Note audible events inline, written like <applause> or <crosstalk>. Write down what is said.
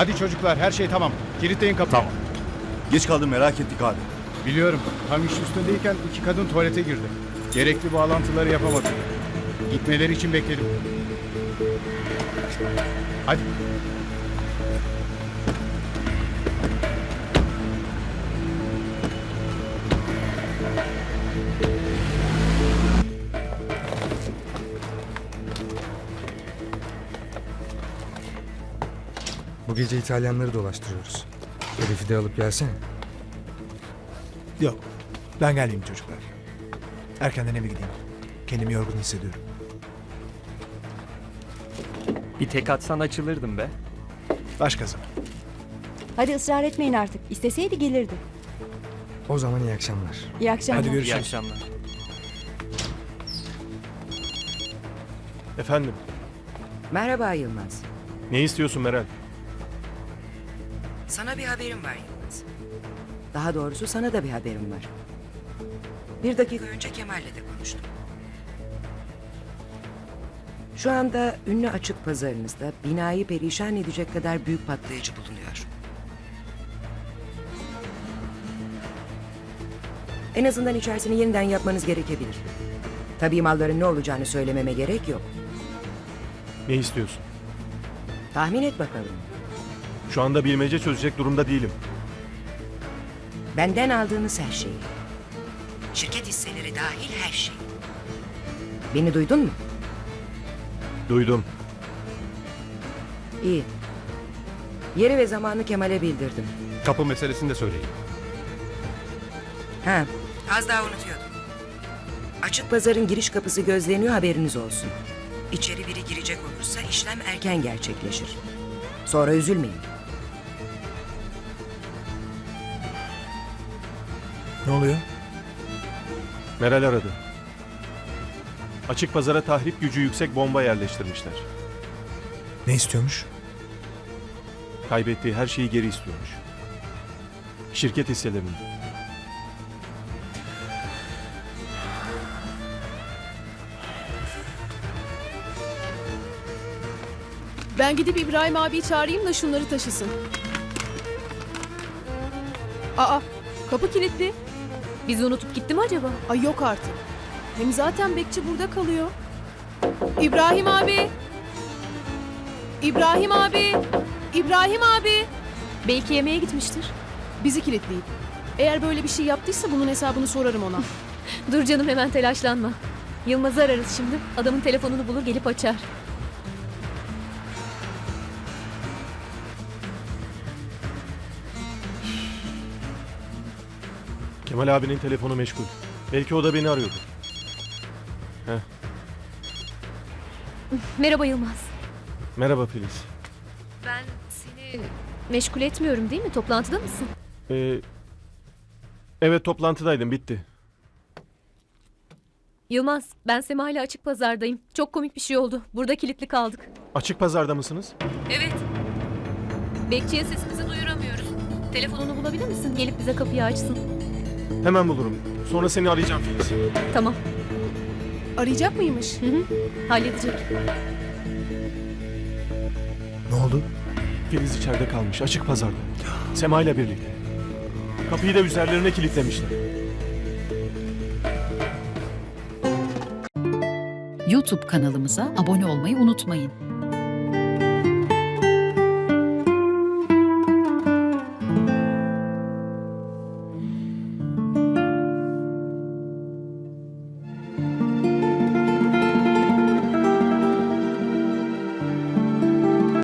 Hadi çocuklar her şey tamam. Kilitleyin kapıyı. Tamam. Geç kaldım merak ettik abi. Biliyorum. Tam iş üstündeyken iki kadın tuvalete girdi. Gerekli bağlantıları yapamadım. Gitmeleri için bekledim. Hadi. Bu gece İtalyanları dolaştırıyoruz. Herifi de alıp gelsene. Yok. Ben gelmeyeyim çocuklar. Erkenden eve gideyim. Kendimi yorgun hissediyorum. Bir tek atsan açılırdım be. Başka zaman. Hadi ısrar etmeyin artık. İsteseydi gelirdi. O zaman iyi akşamlar. İyi akşamlar. Hadi İyi görüşürüz. akşamlar. Efendim, Merhaba Yılmaz. ne istiyorsun Meral? Sana bir haberim var Yılmaz. Daha doğrusu sana da bir haberim var. Bir dakika önce Kemal'le de konuştum. Şu anda ünlü açık pazarınızda binayı perişan edecek kadar büyük patlayıcı bulunuyor. En azından içerisini yeniden yapmanız gerekebilir. Tabii malların ne olacağını söylememe gerek yok. Ne istiyorsun? Tahmin et bakalım. Şu anda bilmece çözecek durumda değilim. Benden aldığınız her şeyi. Şirket hisseleri dahil her şey. Beni duydun mu? Duydum. İyi. Yeri ve zamanı Kemal'e bildirdim. Kapı meselesini de söyleyin. Ha, az daha unutuyordum. Açık pazarın giriş kapısı gözleniyor haberiniz olsun. İçeri biri girecek olursa işlem erken gerçekleşir. Sonra üzülmeyin. Ne oluyor? Meral aradı. Açık pazara tahrip gücü yüksek bomba yerleştirmişler. Ne istiyormuş? Kaybettiği her şeyi geri istiyormuş. Şirket hisselerini. Ben gidip İbrahim abiyi çağırayım da şunları taşısın. Aa, kapı kilitli. Bizi unutup gitti mi acaba? Ay yok artık. Hem zaten bekçi burada kalıyor. İbrahim abi. İbrahim abi. İbrahim abi. Belki yemeğe gitmiştir. Bizi kilitleyip. Eğer böyle bir şey yaptıysa bunun hesabını sorarım ona. <laughs> Dur canım hemen telaşlanma. Yılmaz'ı ararız şimdi. Adamın telefonunu bulur gelip açar. Kemal abinin telefonu meşgul. Belki o da beni arıyordu. Merhaba Yılmaz. Merhaba Filiz. Ben seni meşgul etmiyorum değil mi? Toplantıda mısın? Ee, evet toplantıdaydım bitti. Yılmaz, ben Sema ile açık pazardayım. Çok komik bir şey oldu. Burada kilitli kaldık. Açık pazarda mısınız? Evet. Bekçiye sesimizi duyuramıyoruz. Telefonunu bulabilir misin? Gelip bize kapıyı açsın. Hemen bulurum. Sonra seni arayacağım Filiz. Tamam. Arayacak mıymış? Hı hı. Halledecek. Ne oldu? Filiz içeride kalmış açık pazarda. Sema ile birlikte. Kapıyı da üzerlerine kilitlemişler. YouTube kanalımıza abone olmayı unutmayın.